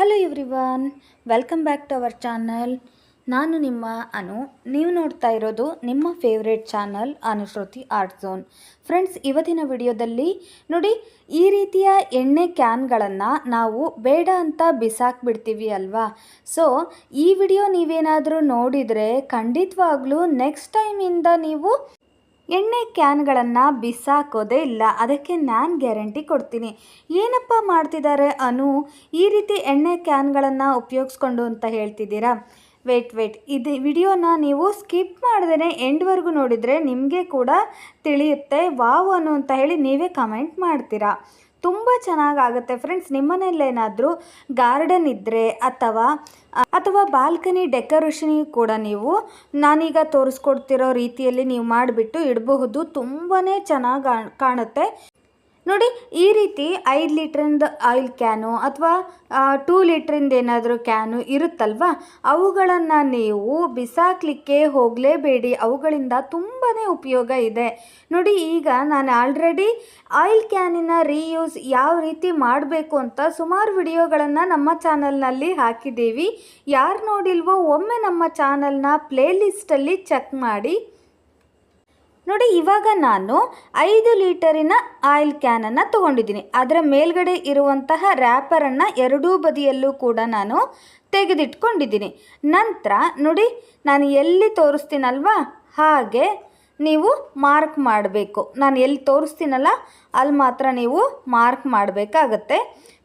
Hello everyone welcome back to our channel ನಾನು ನಿಮ್ಮ ಅನು. ನೀವು ನೋಡ್ತಾ ಇರೋದು ನಿಮ್ಮ favourite channel Anushruti art zone friends ಇವತ್ತಿನ ವಿಡಿಯೋದಲ್ಲಿ ನೋಡಿ, ಈ ರೀತಿಯ ಎಣ್ಣೆ ಕ್ಯಾನ್ಗಳನ್ನು ನಾವು ಬೇಡ ಅಂತ ಬಿಸಾಕ್ಬಿಡ್ತೀವಿ ಅಲ್ವಾ? ಸೊ ಈ ವಿಡಿಯೋ ನೀವೇನಾದರೂ ನೋಡಿದರೆ ಖಂಡಿತವಾಗ್ಲೂ ನೆಕ್ಸ್ಟ್ ಟೈಮಿಂದ ನೀವು ಎಣ್ಣೆ ಕ್ಯಾನ್ಗಳನ್ನು ಬಿಸಾಕೋದೇ ಇಲ್ಲ. ಅದಕ್ಕೆ ನಾನು ಗ್ಯಾರಂಟಿ ಕೊಡ್ತೀನಿ. ಏನಪ್ಪ ಮಾಡ್ತಿದ್ದಾರೆ ಅನು? ಈ ರೀತಿ ಎಣ್ಣೆ ಕ್ಯಾನ್ಗಳನ್ನು ಉಪಯೋಗಿಸ್ಕೊಂಡು ಅಂತ ಹೇಳ್ತಿದ್ದೀರಾ? Wait wait. ಇದು ವಿಡಿಯೋನ ನೀವು ಸ್ಕಿಪ್ ಮಾಡ್ದೇ ಎಂಡ್ವರೆಗೂ ನೋಡಿದರೆ ನಿಮಗೆ ಕೂಡ ತಿಳಿಯುತ್ತೆ. ವಾವ್ ಅನು ಅಂತ ಹೇಳಿ ನೀವೇ ಕಮೆಂಟ್ ಮಾಡ್ತೀರಾ? ತುಂಬ ಚೆನ್ನಾಗಾಗುತ್ತೆ. ಫ್ರೆಂಡ್ಸ್ ನಿಮ್ಮನೇಲೇನಾದರೂ ಗಾರ್ಡನ್ ಇದ್ದರೆ ಅಥವಾ ಅಥವಾ ಬಾಲ್ಕನಿ ಡೆಕೋರೇಷನ್ ಕೂಡ ನೀವು ನಾನೀಗ ತೋರಿಸ್ಕೊಡ್ತಿರೋ ರೀತಿಯಲ್ಲಿ ನೀವು ಮಾಡಿಬಿಟ್ಟು ಇಡಬಹುದು. ತುಂಬಾ ಚೆನ್ನಾಗಿ ಕಾಣುತ್ತೆ. ನೋಡಿ, ಈ ರೀತಿ ಐದು ಲೀಟ್ರಿಂದ ಆಯಿಲ್ ಕ್ಯಾನು ಅಥವಾ ಟೂ ಲೀಟ್ರಿಂದ ಏನಾದರೂ ಕ್ಯಾನು ಇರುತ್ತಲ್ವ? ಅವುಗಳನ್ನು ನೀವು ಬಿಸಾಕಲಿಕ್ಕೆ ಹೋಗಲೇಬೇಡಿ. ಅವುಗಳಿಂದ ತುಂಬಾ ಉಪಯೋಗ ಇದೆ. ನೋಡಿ, ಈಗ ನಾನು ಆಲ್ರೆಡಿ ಆಯಿಲ್ ಕ್ಯಾನಿನ ರೀಯೂಸ್ ಯಾವ ರೀತಿ ಮಾಡಬೇಕು ಅಂತ ಸುಮಾರು ವಿಡಿಯೋಗಳನ್ನು ನಮ್ಮ ಚಾನಲ್ನಲ್ಲಿ ಹಾಕಿದ್ದೀವಿ. ಯಾರು ನೋಡಿಲ್ವೋ ಒಮ್ಮೆ ನಮ್ಮ ಚಾನಲ್ನ ಪ್ಲೇಲಿಸ್ಟಲ್ಲಿ ಚೆಕ್ ಮಾಡಿ. ನೋಡಿ, ಇವಾಗ ನಾನು ಐದು ಲೀಟರಿನ ಆಯಿಲ್ ಕ್ಯಾನನ್ನು ತೊಗೊಂಡಿದ್ದೀನಿ. ಅದರ ಮೇಲ್ಗಡೆ ಇರುವಂತಹ ರ್ಯಾಪರನ್ನು ಎರಡೂ ಬದಿಯಲ್ಲೂ ಕೂಡ ನಾನು ತೆಗೆದಿಟ್ಕೊಂಡಿದ್ದೀನಿ. ನಂತರ ನೋಡಿ, ನಾನು ಎಲ್ಲಿ ತೋರಿಸ್ತೀನಲ್ವಾ? ಹಾಗೆ ನೀವು ಮಾರ್ಕ್ ಮಾಡಬೇಕು. ನಾನು ಎಲ್ಲಿ ತೋರಿಸ್ತೀನಲ್ಲ, ಅಲ್ಲಿ ಮಾತ್ರ ನೀವು ಮಾರ್ಕ್ ಮಾಡಬೇಕಾಗತ್ತೆ.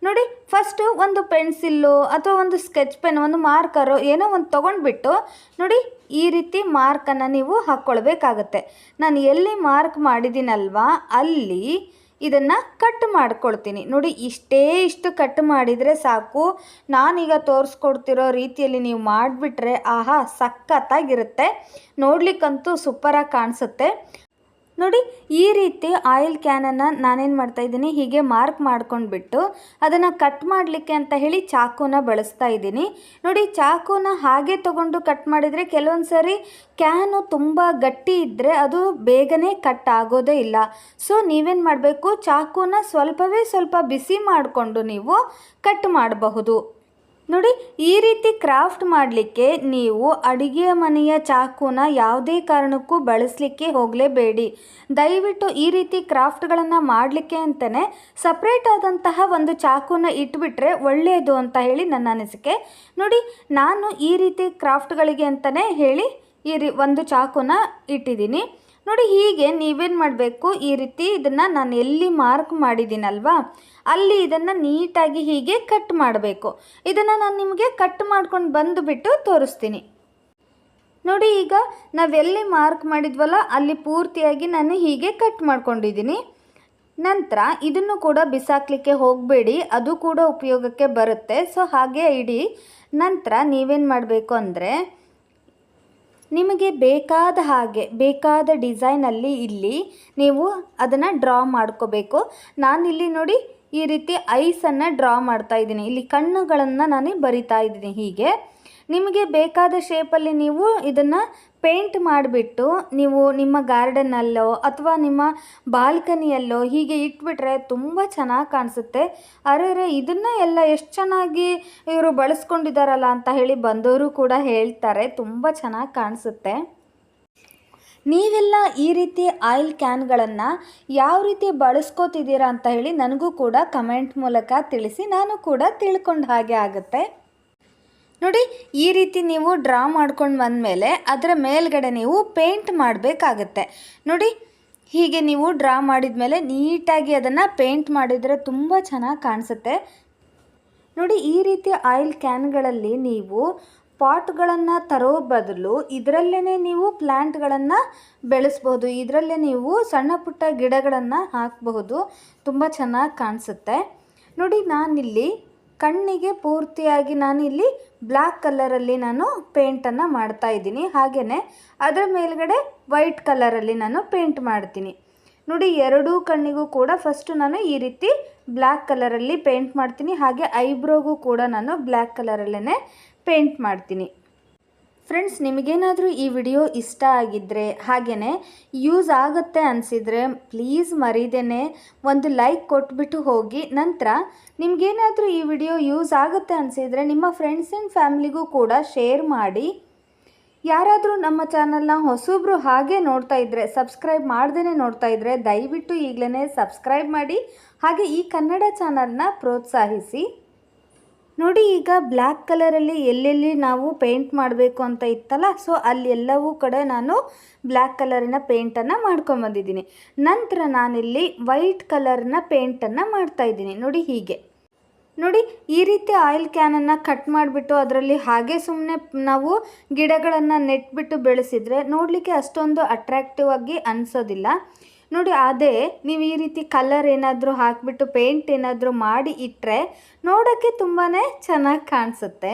ನೋಡಿ ಫಸ್ಟು ಒಂದು ಪೆನ್ಸಿಲ್ಲು ಅಥವಾ ಒಂದು ಸ್ಕೆಚ್ ಪೆನ್ ಒಂದು ಮಾರ್ಕರು ಏನೋ ಒಂದು ತೊಗೊಂಡ್ಬಿಟ್ಟು, ನೋಡಿ, ಈ ರೀತಿ ಮಾರ್ಕನ್ನು ನೀವು ಹಾಕ್ಕೊಳ್ಬೇಕಾಗತ್ತೆ. ನಾನು ಎಲ್ಲಿ ಮಾರ್ಕ್ ಮಾಡಿದ್ದೀನಲ್ವಾ, ಅಲ್ಲಿ ಇದನ್ನು ಕಟ್ ಮಾಡ್ಕೊಳ್ತೀನಿ. ನೋಡಿ, ಇಷ್ಟೇ ಇಷ್ಟು ಕಟ್ ಮಾಡಿದರೆ ಸಾಕು. ನಾನೀಗ ತೋರಿಸ್ಕೊಡ್ತಿರೋ ರೀತಿಯಲ್ಲಿ ನೀವು ಮಾಡಿಬಿಟ್ರೆ, ಆಹಾ, ಸಖತ್ತಾಗಿರುತ್ತೆ. ನೋಡಲಿಕ್ಕಂತೂ ಸೂಪರಾಗಿ ಕಾಣಿಸುತ್ತೆ. ನೋಡಿ, ಈ ರೀತಿ ಆಯಿಲ್ ಕ್ಯಾನನ್ನು ನಾನೇನು ಮಾಡ್ತಾಯಿದ್ದೀನಿ ಹೀಗೆ ಮಾರ್ಕ್ ಮಾಡ್ಕೊಂಡ್ಬಿಟ್ಟು ಅದನ್ನು ಕಟ್ ಮಾಡಲಿಕ್ಕೆ ಅಂತ ಹೇಳಿ ಚಾಕುನ ಬಳಸ್ತಾ ಇದ್ದೀನಿ. ನೋಡಿ, ಚಾಕುನ ಹಾಗೆ ತೊಗೊಂಡು ಕಟ್ ಮಾಡಿದರೆ ಕೆಲವೊಂದು ಸಾರಿ ಕ್ಯಾನು ತುಂಬ ಗಟ್ಟಿ ಇದ್ದರೆ ಅದು ಬೇಗನೆ ಕಟ್ ಆಗೋದೇ ಇಲ್ಲ. ಸೊ ನೀವೇನು ಮಾಡಬೇಕು, ಚಾಕುನ ಸ್ವಲ್ಪವೇ ಸ್ವಲ್ಪ ಬಿಸಿ ಮಾಡಿಕೊಂಡು ನೀವು ಕಟ್ ಮಾಡಬಹುದು. ನೋಡಿ, ಈ ರೀತಿ ಕ್ರಾಫ್ಟ್ ಮಾಡಲಿಕ್ಕೆ ನೀವು ಅಡುಗೆಯ ಮನೆಯ ಚಾಕುನ ಯಾವುದೇ ಕಾರಣಕ್ಕೂ ಬಳಸಲಿಕ್ಕೆ ಹೋಗಲೇಬೇಡಿ. ದಯವಿಟ್ಟು ಈ ರೀತಿ ಕ್ರಾಫ್ಟ್ಗಳನ್ನು ಮಾಡಲಿಕ್ಕೆ ಅಂತಲೇ ಸಪ್ರೇಟ್ ಆದಂತಹ ಒಂದು ಚಾಕುನ ಇಟ್ಬಿಟ್ರೆ ಒಳ್ಳೆಯದು ಅಂತ ಹೇಳಿ ನನ್ನ ಅನಿಸಿಕೆ. ನೋಡಿ, ನಾನು ಈ ರೀತಿ ಕ್ರಾಫ್ಟ್ಗಳಿಗೆ ಅಂತಲೇ ಹೇಳಿ ಈ ರೀ ಒಂದು ಚಾಕುನ ಇಟ್ಟಿದ್ದೀನಿ. ನೋಡಿ ಹೀಗೆ ನೀವೇನು ಮಾಡಬೇಕು? ಈ ರೀತಿ ಇದನ್ನು ನಾನು ಎಲ್ಲಿ ಮಾರ್ಕ್ ಮಾಡಿದ್ದೀನಲ್ವಾ? ಅಲ್ಲಿ ಇದನ್ನು ನೀಟಾಗಿ ಹೀಗೆ ಕಟ್ ಮಾಡಬೇಕು. ಇದನ್ನು ನಾನು ನಿಮಗೆ ಕಟ್ ಮಾಡ್ಕೊಂಡು ಬಂದುಬಿಟ್ಟು ತೋರಿಸ್ತೀನಿ. ನೋಡಿ ಈಗ ನಾವೆಲ್ಲಿ ಮಾರ್ಕ್ ಮಾಡಿದ್ವಲ್ಲ, ಅಲ್ಲಿ ಪೂರ್ತಿಯಾಗಿ ನಾನು ಹೀಗೆ ಕಟ್ ಮಾಡ್ಕೊಂಡಿದ್ದೀನಿ. ನಂತರ ಇದನ್ನು ಕೂಡ ಬಿಸಾಕಲಿಕ್ಕೆ ಹೋಗಬೇಡಿ, ಅದು ಕೂಡ ಉಪಯೋಗಕ್ಕೆ ಬರುತ್ತೆ. ಸೊ ಹಾಗೆ ಇಡಿ. ನಂತರ ನೀವೇನು ಮಾಡಬೇಕು ಅಂದರೆ ನಿಮಗೆ ಬೇಕಾದ ಹಾಗೆ, ಬೇಕಾದ ಡಿಸೈನಲ್ಲಿ ಇಲ್ಲಿ ನೀವು ಅದನ್ನು ಡ್ರಾ ಮಾಡ್ಕೋಬೇಕು. ನಾನಿಲ್ಲಿ ನೋಡಿ ಈ ರೀತಿ ಐಸನ್ನು ಡ್ರಾ ಮಾಡ್ತಾ ಇದ್ದೀನಿ. ಇಲ್ಲಿ ಕಣ್ಣುಗಳನ್ನು ನಾನು ಬರಿತಾ ಇದ್ದೀನಿ ಹೀಗೆ. ನಿಮಗೆ ಬೇಕಾದ ಶೇಪಲ್ಲಿ ನೀವು ಇದನ್ನು ಪೇಂಟ್ ಮಾಡಿಬಿಟ್ಟು ನೀವು ನಿಮ್ಮ ಗಾರ್ಡನ್ನಲ್ಲೋ ಅಥವಾ ನಿಮ್ಮ ಬಾಲ್ಕನಿಯಲ್ಲೋ ಹೀಗೆ ಇಟ್ಬಿಟ್ರೆ ತುಂಬ ಚೆನ್ನಾಗಿ ಕಾಣಿಸುತ್ತೆ. ಅರೆ ಇದನ್ನು ಎಲ್ಲ ಎಷ್ಟು ಚೆನ್ನಾಗಿ ಇವರು ಬಳಸ್ಕೊಂಡಿದ್ದಾರಲ್ಲ ಅಂತ ಹೇಳಿ ಬಂದವರು ಕೂಡ ಹೇಳ್ತಾರೆ, ತುಂಬ ಚೆನ್ನಾಗಿ ಕಾಣಿಸುತ್ತೆ. ನೀವೆಲ್ಲ ಈ ರೀತಿ ಆಯಿಲ್ ಕ್ಯಾನ್ಗಳನ್ನು ಯಾವ ರೀತಿ ಬಳಸ್ಕೋತಿದ್ದೀರಾ ಅಂತ ಹೇಳಿ ನನಗೂ ಕೂಡ ಕಮೆಂಟ್ ಮೂಲಕ ತಿಳಿಸಿ ನಾನು ಕೂಡ ತಿಳ್ಕೊಂಡು ಹಾಗೆ ಆಗುತ್ತೆ. ನೋಡಿ, ಈ ರೀತಿ ನೀವು ಡ್ರಾ ಮಾಡ್ಕೊಂಡು ಬಂದಮೇಲೆ ಅದರ ಮೇಲ್ಗಡೆ ನೀವು ಪೇಂಟ್ ಮಾಡಬೇಕಾಗತ್ತೆ. ನೋಡಿ, ಹೀಗೆ ನೀವು ಡ್ರಾ ಮಾಡಿದ ಮೇಲೆ ನೀಟಾಗಿ ಅದನ್ನು ಪೇಂಟ್ ಮಾಡಿದರೆ ತುಂಬ ಚೆನ್ನಾಗಿ ಕಾಣಿಸುತ್ತೆ. ನೋಡಿ, ಈ ರೀತಿ ಆಯಿಲ್ ಕ್ಯಾನ್ಗಳಲ್ಲಿ ನೀವು ಪಾಟ್ಗಳನ್ನು ತರೋ ಬದಲು ಇದರಲ್ಲೇ ನೀವು ಪ್ಲ್ಯಾಂಟ್ಗಳನ್ನು ಬೆಳೆಸ್ಬೋದು ಇದರಲ್ಲೇ ನೀವು ಸಣ್ಣ ಪುಟ್ಟ ಗಿಡಗಳನ್ನು ಹಾಕಬಹುದು. ತುಂಬ ಚೆನ್ನಾಗಿ ಕಾಣಿಸುತ್ತೆ. ನೋಡಿ, ನಾನಿಲ್ಲಿ ಕಣ್ಣಿಗೆ ಪೂರ್ತಿಯಾಗಿ ನಾನಿಲ್ಲಿ ಬ್ಲ್ಯಾಕ್ ಕಲರಲ್ಲಿ ನಾನು ಪೇಂಟನ್ನು ಮಾಡ್ತಾ ಇದ್ದೀನಿ. ಹಾಗೆಯೇ ಅದರ ಮೇಲ್ಗಡೆ ವೈಟ್ ಕಲರಲ್ಲಿ ನಾನು ಪೇಂಟ್ ಮಾಡ್ತೀನಿ. ನೋಡಿ, ಎರಡೂ ಕಣ್ಣಿಗೂ ಕೂಡ ಫಸ್ಟು ನಾನು ಈ ರೀತಿ ಬ್ಲ್ಯಾಕ್ ಕಲರಲ್ಲಿ ಪೇಂಟ್ ಮಾಡ್ತೀನಿ. ಹಾಗೆ ಐಬ್ರೋಗೂ ಕೂಡ ನಾನು ಬ್ಲ್ಯಾಕ್ ಕಲರಲ್ಲೇ ಪೇಂಟ್ ಮಾಡ್ತೀನಿ. ಫ್ರೆಂಡ್ಸ್ ನಿಮಗೇನಾದರೂ ಈ ವಿಡಿಯೋ ಇಷ್ಟ ಆಗಿದ್ದರೆ ಹಾಗೆಯೇ ಯೂಸ್ ಆಗುತ್ತೆ ಅನಿಸಿದರೆ ಪ್ಲೀಸ್ ಮರೀದೇನೆ ಒಂದು ಲೈಕ್ ಕೊಟ್ಬಿಟ್ಟು ಹೋಗಿ. ನಂತರ ನಿಮಗೇನಾದರೂ ಈ ವಿಡಿಯೋ ಯೂಸ್ ಆಗುತ್ತೆ ಅನಿಸಿದರೆ ನಿಮ್ಮ ಫ್ರೆಂಡ್ಸ್ ಆ್ಯಂಡ್ ಫ್ಯಾಮಿಲಿಗೂ ಕೂಡ ಶೇರ್ ಮಾಡಿ. ಯಾರಾದರೂ ನಮ್ಮ ಚಾನಲ್ನ ಹೊಸಬ್ರು ಹಾಗೆ ನೋಡ್ತಾ ಇದ್ದರೆ ಸಬ್ಸ್ಕ್ರೈಬ್ ಮಾಡ್ದೇ ನೋಡ್ತಾ ಇದ್ದರೆ ದಯವಿಟ್ಟು ಈಗಲೇ ಸಬ್ಸ್ಕ್ರೈಬ್ ಮಾಡಿ. ಹಾಗೆ ಈ ಕನ್ನಡ ಚಾನಲ್ನ ಪ್ರೋತ್ಸಾಹಿಸಿ. ನೋಡಿ, ಈಗ ಬ್ಲ್ಯಾಕ್ ಕಲರಲ್ಲಿ ಎಲ್ಲೆಲ್ಲಿ ನಾವು ಪೇಂಟ್ ಮಾಡಬೇಕು ಅಂತ ಇತ್ತಲ್ಲ, ಸೊ ಅಲ್ಲಿ ಎಲ್ಲವೂ ಕಡೆ ನಾನು ಬ್ಲ್ಯಾಕ್ ಕಲರಿನ ಪೇಂಟನ್ನು ಮಾಡ್ಕೊಂಬಂದಿದ್ದೀನಿ ನಂತರ ನಾನಿಲ್ಲಿ ವೈಟ್ ಕಲರ್ನ ಪೇಂಟನ್ನು ಮಾಡ್ತಾ ಇದ್ದೀನಿ. ನೋಡಿ ಹೀಗೆ. ನೋಡಿ, ಈ ರೀತಿ ಆಯಿಲ್ ಕ್ಯಾನನ್ನು ಕಟ್ ಮಾಡಿಬಿಟ್ಟು ಅದರಲ್ಲಿ ಹಾಗೆ ಸುಮ್ಮನೆ ನಾವು ಗಿಡಗಳನ್ನು ನೆಟ್ಬಿಟ್ಟು ಬೆಳೆಸಿದರೆ ನೋಡಲಿಕ್ಕೆ ಅಷ್ಟೊಂದು ಅಟ್ರಾಕ್ಟಿವ್ ಆಗಿ ಅನಿಸೋದಿಲ್ಲ. ನೋಡಿ, ಅದೇ ನೀವು ಈ ರೀತಿ ಕಲರ್ ಏನಾದರೂ ಹಾಕಿಬಿಟ್ಟು ಪೇಂಟ್ ಏನಾದರೂ ಮಾಡಿ ಇಟ್ಟರೆ ನೋಡೋಕ್ಕೆ ತುಂಬಾ ಚೆನ್ನಾಗಿ ಕಾಣಿಸುತ್ತೆ.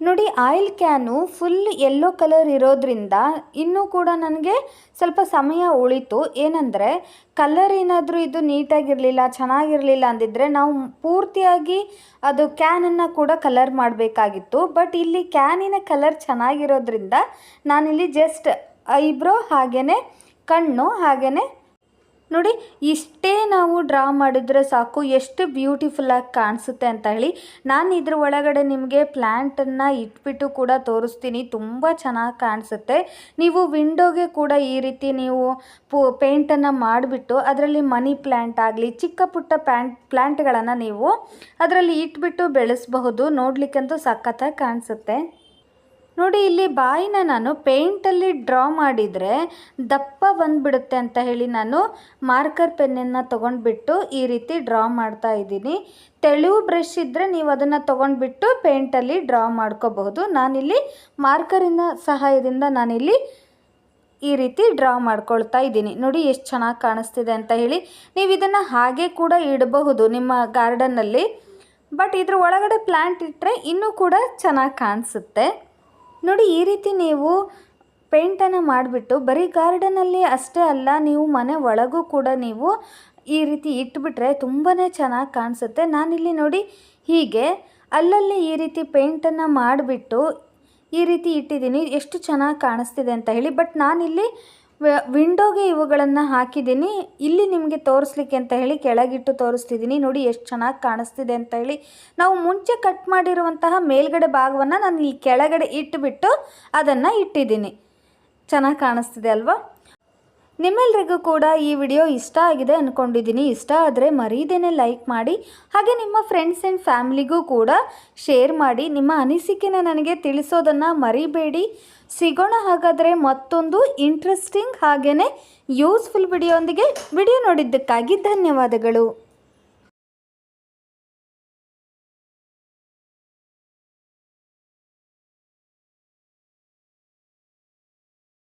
ನೋಡಿ oil can full yellow colour ಇರೋದ್ರಿಂದ ಇನ್ನೂ ಕೂಡ ನನಗೆ ಸ್ವಲ್ಪ ಸಮಯ ಉಳಿತು. ಏನಂದರೆ ಕಲರ್ ಏನಾದರೂ ಇದು ನೀಟಾಗಿರಲಿಲ್ಲ, ಚೆನ್ನಾಗಿರಲಿಲ್ಲ ಅಂದಿದ್ರೆ ನಾವು ಪೂರ್ತಿಯಾಗಿ ಅದು ಕ್ಯಾನನ್ನು ಕೂಡ ಕಲರ್ ಮಾಡಬೇಕಾಗಿತ್ತು. ಬಟ್ ಇಲ್ಲಿ ಕ್ಯಾನಿನ ಕಲರ್ ಚೆನ್ನಾಗಿರೋದ್ರಿಂದ ನಾನಿಲ್ಲಿ ಜಸ್ಟ್ ಐಬ್ರೋ ಹಾಗೆಯೇ ಕಣ್ಣು ಹಾಗೇ ನೋಡಿ, ಇಷ್ಟೇ ನಾವು ಡ್ರಾ ಮಾಡಿದರೆ ಸಾಕು, ಎಷ್ಟು ಬ್ಯೂಟಿಫುಲ್ಲಾಗಿ ಕಾಣಿಸುತ್ತೆ ಅಂತ ಹೇಳಿ. ನಾನು ಇದ್ರ ಒಳಗಡೆ ನಿಮಗೆ ಪ್ಲ್ಯಾಂಟನ್ನು ಇಟ್ಬಿಟ್ಟು ಕೂಡ ತೋರಿಸ್ತೀನಿ, ತುಂಬ ಚೆನ್ನಾಗಿ ಕಾಣಿಸುತ್ತೆ. ನೀವು ವಿಂಡೋಗೆ ಕೂಡ ಈ ರೀತಿ ನೀವು ಪು ಪೇಂಟನ್ನು ಮಾಡಿಬಿಟ್ಟು, ಅದರಲ್ಲಿ ಮನಿ ಪ್ಲ್ಯಾಂಟ್ ಆಗಲಿ, ಚಿಕ್ಕ ಪುಟ್ಟ ಪ್ಯಾಂಟ್ ಪ್ಲ್ಯಾಂಟ್ಗಳನ್ನು ನೀವು ಅದರಲ್ಲಿ ಇಟ್ಬಿಟ್ಟು ಬೆಳೆಸಬಹುದು. ನೋಡಲಿಕ್ಕಂತೂ ಸಖತ್ತಾಗಿ ಕಾಣಿಸುತ್ತೆ. ನೋಡಿ, ಇಲ್ಲಿ ಬಾಯಿನ ನಾನು ಪೇಂಟಲ್ಲಿ ಡ್ರಾ ಮಾಡಿದರೆ ದಪ್ಪ ಬಂದುಬಿಡುತ್ತೆ ಅಂತ ಹೇಳಿ ನಾನು ಮಾರ್ಕರ್ ಪೆನ್ನನ್ನು ತೊಗೊಂಡ್ಬಿಟ್ಟು ಈ ರೀತಿ ಡ್ರಾ ಮಾಡ್ತಾ ಇದ್ದೀನಿ. ತೆಳು ಬ್ರಷ್ ಇದ್ದರೆ ನೀವು ಅದನ್ನು ತೊಗೊಂಡ್ಬಿಟ್ಟು ಪೇಂಟಲ್ಲಿ ಡ್ರಾ ಮಾಡ್ಕೋಬಹುದು. ನಾನಿಲ್ಲಿ ಮಾರ್ಕರಿನ ಸಹಾಯದಿಂದ ನಾನಿಲ್ಲಿ ಈ ರೀತಿ ಡ್ರಾ ಮಾಡ್ಕೊಳ್ತಾ ಇದ್ದೀನಿ. ನೋಡಿ, ಎಷ್ಟು ಚೆನ್ನಾಗಿ ಕಾಣಿಸ್ತಿದೆ ಅಂತ ಹೇಳಿ. ನೀವು ಇದನ್ನು ಹಾಗೆ ಕೂಡ ಇಡಬಹುದು ನಿಮ್ಮ ಗಾರ್ಡನ್ನಲ್ಲಿ ಬಟ್ ಇದ್ರ ಒಳಗಡೆ ಪ್ಲ್ಯಾಂಟ್ ಇಟ್ಟರೆ ಇನ್ನೂ ಕೂಡ ಚೆನ್ನಾಗಿ ಕಾಣಿಸುತ್ತೆ. ನೋಡಿ, ಈ ರೀತಿ ನೀವು ಪೇಂಟನ್ನು ಮಾಡಿಬಿಟ್ಟು ಬರೀ ಗಾರ್ಡನಲ್ಲಿ ಅಷ್ಟೇ ಅಲ್ಲ, ನೀವು ಮನೆ ಒಳಗೂ ಕೂಡ ನೀವು ಈ ರೀತಿ ಇಟ್ಬಿಟ್ರೆ ತುಂಬಾ ಚೆನ್ನಾಗಿ ಕಾಣಿಸುತ್ತೆ. ನಾನಿಲ್ಲಿ ನೋಡಿ, ಹೀಗೆ ಅಲ್ಲಲ್ಲಿ ಈ ರೀತಿ ಪೇಂಟನ್ನು ಮಾಡಿಬಿಟ್ಟು ಈ ರೀತಿ ಇಟ್ಟಿದ್ದೀನಿ. ಎಷ್ಟು ಚೆನ್ನಾಗಿ ಕಾಣಿಸ್ತಿದೆ ಅಂತ ಹೇಳಿ, ಬಟ್ ನಾನಿಲ್ಲಿ ವಿಂಡೋಗೆ ಇವುಗಳನ್ನು ಹಾಕಿದ್ದೀನಿ. ಇಲ್ಲಿ ನಿಮಗೆ ತೋರಿಸ್ಲಿಕ್ಕೆ ಅಂತ ಹೇಳಿ ಕೆಳಗಿಟ್ಟು ತೋರಿಸ್ತಿದ್ದೀನಿ. ನೋಡಿ ಎಷ್ಟು ಚೆನ್ನಾಗಿ ಕಾಣಿಸ್ತಿದೆ ಅಂತ ಹೇಳಿ. ನಾವು ಮುಂಚೆ ಕಟ್ ಮಾಡಿರುವಂತಹ ಮೇಲ್ಗಡೆ ಭಾಗವನ್ನು ನಾನು ಈ ಕೆಳಗಡೆ ಇಟ್ಟುಬಿಟ್ಟು ಅದನ್ನು ಇಟ್ಟಿದ್ದೀನಿ. ಚೆನ್ನಾಗಿ ಕಾಣಿಸ್ತಿದೆ ಅಲ್ವಾ? ನಿಮ್ಮೆಲ್ರಿಗೂ ಕೂಡ ಈ ವಿಡಿಯೋ ಇಷ್ಟ ಆಗಿದೆ ಅಂದ್ಕೊಂಡಿದ್ದೀನಿ ಇಷ್ಟ ಆದರೆ ಮರೀದೇನೆ ಲೈಕ್ ಮಾಡಿ, ಹಾಗೆ ನಿಮ್ಮ ಫ್ರೆಂಡ್ಸ್ ಆ್ಯಂಡ್ ಫ್ಯಾಮಿಲಿಗೂ ಕೂಡ ಶೇರ್ ಮಾಡಿ. ನಿಮ್ಮ ಅನಿಸಿಕೆನ ನನಗೆ ತಿಳಿಸೋದನ್ನು ಮರಿಬೇಡಿ. ಸಿಗೋಣ ಹಾಗಾದರೆ ಮತ್ತೊಂದು ಇಂಟ್ರೆಸ್ಟಿಂಗ್ ಹಾಗೆಯೇ ಯೂಸ್ಫುಲ್ ವಿಡಿಯೋಂದಿಗೆ ವಿಡಿಯೋ ನೋಡಿದ್ದಕ್ಕಾಗಿ ಧನ್ಯವಾದಗಳು.